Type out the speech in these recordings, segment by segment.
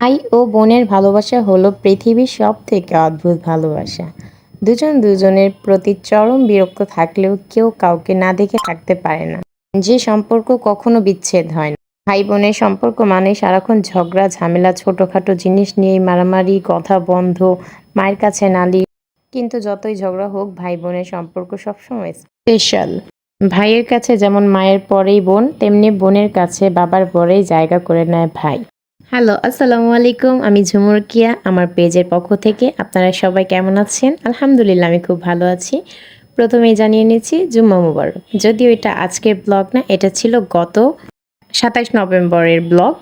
ভাই ও বোনের ভালোবাসা হলো পৃথিবীর সব থেকে অদ্ভুত ভালোবাসা। দুজন দুজনের প্রতি চরম বিরক্ত থাকলেও কেউ কাউকে না দেখে থাকতে পারে না। যে সম্পর্ক কখনো বিচ্ছেদ হয় না। ভাই বোনের সম্পর্ক মানে সারাক্ষণ ঝগড়া, ঝামেলা, ছোটোখাটো জিনিস নিয়ে মারামারি, কথা বন্ধ, মায়ের কাছে নালি। কিন্তু যতই ঝগড়া হোক, ভাই বোনের সম্পর্ক সবসময় স্পেশাল ভাইয়ের কাছে যেমন মায়ের পরেই বোন, তেমনি বোনের কাছে বাবার পরেই জায়গা করে নেয় ভাই। হ্যালো আসসালামু আলাইকুম আমি ঝুমুর কিয়া আমার পেজের পক্ষ থেকে। আপনারা সবাই কেমন আছেন? আলহামদুলিল্লাহ, আমি খুব ভালো আছি। প্রথমেই জানিয়ে নিচ্ছি, জুম্মা মুবারক। যদিও এটা আজকের ব্লগ না, এটা ছিল গত সাতাশ নভেম্বরের ব্লগ।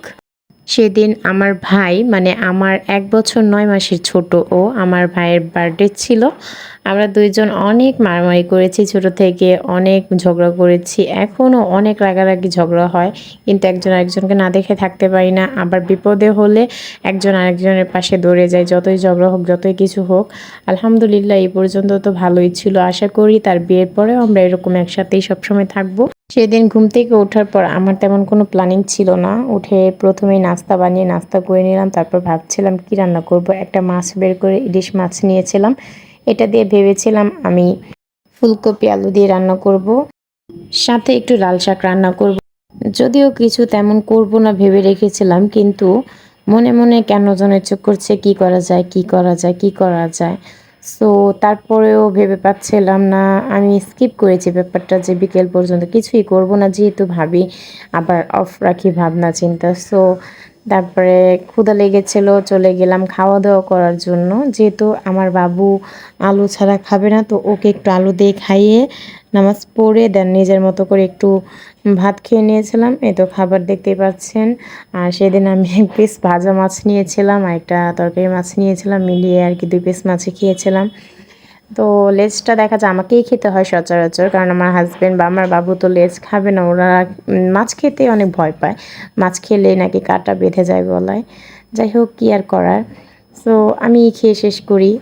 সেদিন আমার ভাই মানে আমার এক বছর নয় মাসের ছোট ও আমার ভাইয়ের বার্থডে ছিল। আমরা দুইজন অনেক মারামারি করেছি, ছোট থেকে অনেক ঝগড়া করেছি। এখনও অনেক রাগারাগি ঝগড়া হয়, কিন্তু একজন আরেকজনকে না দেখে থাকতে পারি না। আবার বিপদে হলে একজন আরেকজনের পাশে দৌড়ে যায়, যতই ঝগড়া হোক, যতই কিছু হোক। আলহামদুলিল্লাহ, এই পর্যন্ত তো ভালোই ছিল। আশা করি তার বিয়ের পরেও আমরা এরকম একসাথেই সবসময় থাকব। সেদিন ঘুম থেকে ওঠার পর আমার তেমন কোনো প্ল্যানিং ছিল না। উঠে প্রথমেই নাস্তা বানিয়ে নাস্তা করে নিলাম, তারপর ভাবছিলাম কি রান্না করব? একটা মাছ বের করে ইলিশ মাছ নিয়েছিলাম। এটা দিয়ে ভেবেছিলাম আমি ফুলকপি, আলু দিয়ে রান্না করব, সাথে একটু লাল শাক রান্না করব। যদিও কিছু তেমন করব না ভেবে রেখেছিলাম, কিন্তু মনে মনে কেন যেন চোখ করছে কি করা যায়, কি করা যায়, কি করা যায়। সো তারপরেও ভেবে পাচ্ছিলাম না, আমি স্কিপ করেছি ব্যাপারটা যে বিকেল পর্যন্ত কিছুই করব না, যেহেতু ভাবি আবার অফ রাখি ভাবনা চিন্তা। সো তারপরে ক্ষুদা লেগেছিল, চলে গেলাম খাওয়া দাওয়া করার জন্য। যেহেতু আমার বাবু আলু ছাড়া খাবে না, তো ওকে একটু আলু দিয়ে খাইয়ে নামাজ পড়ে দেন, নিজের মতো করে একটু ভাত খেয়ে নিয়েছিলাম। এই তো খাবার দেখতেই পাচ্ছেন। আর সেদিন আমি এক পিস ভাজা মাছ নিয়েছিলাম আর একটা তরকারি মাছ নিয়েছিলাম, মিলিয়ে আর কি দুই পিস মাছে খেয়েছিলাম। তো লেজটা দেখা যায় আমাকেই খেতে হয় সচরাচর, কারণ আমার হাজব্যান্ড বা আমার বাবু তো লেজ খাবে না, ওরা মাছ খেতে অনেক ভয় পায়। মাছ খেলে নাকি কাটা বেঁধে যায় গলায়। যাই হোক, কী আর করার। সো আমি খেয়ে শেষ করি।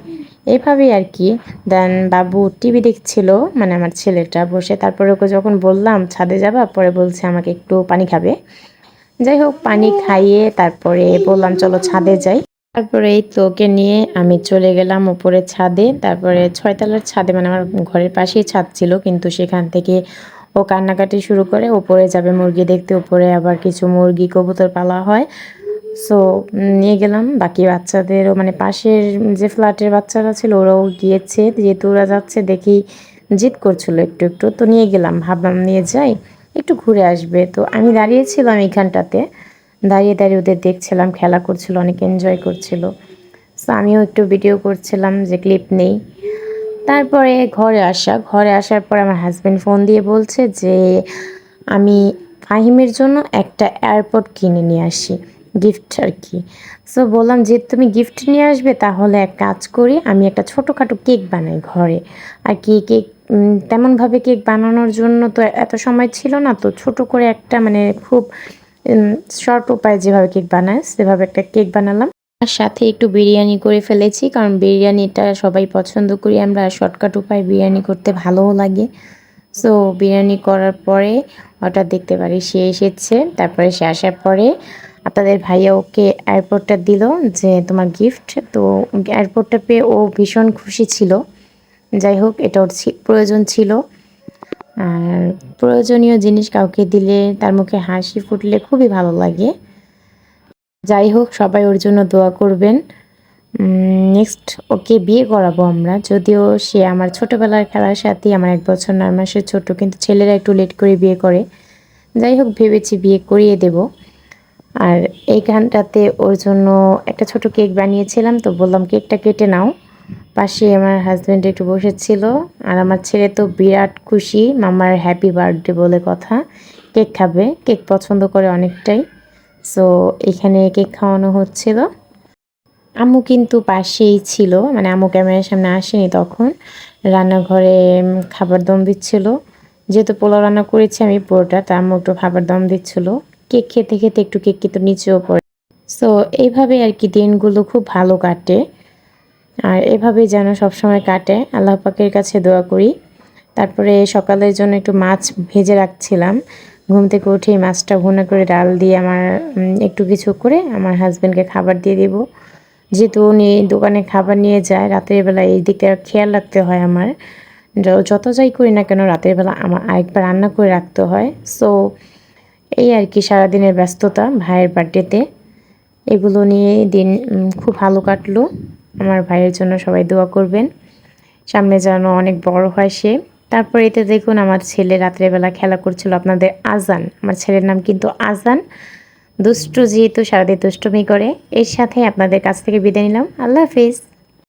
এইভাবেই আর কি। দেন বাবু টিভি দেখছিল মানে আমার ছেলেটা বসে। তারপরে ওকে যখন বললাম, ছাদে যাবা? পরে বলছে, আমাকে একটু পানি খাবে। যাই হোক, পানি খাইয়ে তারপরে বললাম, চলো ছাদে যাই। তারপরে এই তোকে নিয়ে আমি চলে গেলাম উপরে ছাদে। তারপরে ছয়তলার ছাদে মানে আমার ঘরের পাশেই ছাদ ছিল, কিন্তু সেখান থেকে ও কান্নাকাটি শুরু করে উপরে যাবে মুরগি দেখতে। উপরে আবার কিছু মুরগি কবুতর পালা হয়। সো নিয়ে গেলাম। বাকি বাচ্চাদেরও মানে পাশের যে ফ্ল্যাটের বাচ্চারা ছিল, ওরাও গিয়েছে। যেহেতু ওরা যাচ্ছে, দেখি জিদ করছিল একটু একটু। তো নিয়ে গেলাম, ভাবলাম নিয়ে যাই, একটু ঘুরে আসবে। তো আমি দাঁড়িয়েছিলাম এখানটাতে দাঁড়িয়ে দাঁড়িয়ে ওদের দেখছিলাম, খেলা করছিল, অনেক এনজয় করছিল। সো আমিও একটু ভিডিও করছিলাম যে ক্লিপ নেই। তারপরে ঘরে আসা। ঘরে আসার পর আমার হাজব্যান্ড ফোন দিয়ে বলছে যে, আমি ফাহিমের জন্য একটা এয়ারপোর্ট কিনে নিয়ে আসি। গিফট আর কি। সো বললাম যে তুমি গিফট নিয়ে আসবে, তাহলে এক কাজ করি, আমি একটা ছোটোখাটো কেক বানাই ঘরে। আর কি কেক তেমনভাবে কেক বানানোর জন্য তো এত সময় ছিল না, তো ছোট করে একটা মানে খুব শর্ট উপায়ে যেভাবে কেক বানায় সেভাবে একটা কেক বানালাম। আর সাথে একটু বিরিয়ানি করে ফেলেছি, কারণ বিরিয়ানিটা সবাই পছন্দ করি আমরা শর্টকাট উপায়ে বিরিয়ানি করতে ভালোও লাগে। সো বিরিয়ানি করার পরে হঠাৎ দেখতে পারি, সে এসেছে, তারপরে সে আসার পরে আপনাদের ভাইয়া ওকে এয়ারপোর্টটা দিল যে তোমার গিফট তো এয়ারপোর্টটা পেয়ে ও ভীষণ খুশি ছিল। যাই হোক, এটা ওর প্রয়োজন ছিল। আর প্রয়োজনীয় জিনিস কাউকে দিলে তার মুখে হাসি ফুটলে খুবই ভালো লাগে। যাই হোক, সবাই ওর জন্য দোয়া করবেন। নেক্সট ওকে বিয়ে করাবো আমরা। যদিও সে আমার ছোটোবেলার খেলার সাথেই আমার এক বছর নয় মাসের ছোটো, কিন্তু ছেলেরা একটু লেট করে বিয়ে করে। যাই হোক, ভেবেছি বিয়ে করিয়ে দেব। আর এইখানটাতে ওর জন্য একটা ছোট কেক বানিয়েছিলাম, তো বললাম কেকটা কেটে নাও। পাশে আমার হাজব্যান্ড একটু বসেছিল, আর আমার ছেলে তো বিরাট খুশি, মামার হ্যাপি বার্থডে বলে কথা। কেক খাবে, কেক পছন্দ করে অনেকটাই। সো এখানে কেক খাওয়ানো হচ্ছিল। আম্মু কিন্তু পাশেই ছিল মানে আম্মু ক্যামেরার সামনে আসেনি তখন। রান্নাঘরে খাবার দম দিচ্ছিল। যেহেতু পোলাও রান্না করেছি আমি পুরোটা, তা আম্মু একটু খাবার দম দিচ্ছিল। কেক খেতে খেতে একটু কেক কিন্তু নিচেও পড়ে। সো এইভাবে আর কি দিনগুলো খুব ভালো কাটে। আর এভাবে যেন সবসময় কাটে। আল্লাহ পাকের কাছে দোয়া করি। তারপরে সকালের জন্য একটু মাছ ভেজে রাখছিলাম। ঘুম থেকে উঠেই মাছটা ভুনা করে ডাল দিয়ে আমার একটু কিছু করে আমার হাজব্যান্ডকে খাবার দিয়ে দিব। যেহেতু উনি দোকানে খাবার নিয়ে যায়, রাতের বেলা এই দিকটা খেয়াল রাখতে হয় আমার। যত যাই করি না কেন, রাতের বেলা আমার আরেকবার রান্না করে রাখতে হয়। সো এই আর কি সারাদিনের ব্যস্ততা ভাইয়ের বার্থডেতে এগুলো নিয়ে দিন খুব ভালো কাটলো। আমার ভাইয়ের জন্য সবাই দোয়া করবেন। সামনে যেন অনেক বড় হয় সে। তারপর এতে দেখুন আমার ছেলে রাত্রেবেলা খেলা করছিল আপনাদের আজান। আমার ছেলের নাম কিন্তু আজান। দুষ্টু যেহেতু সারাদিন দুষ্টুমি করে, এর সাথে আপনাদের কাছ থেকে বিদায় নিলাম। আল্লাহ হাফিজ।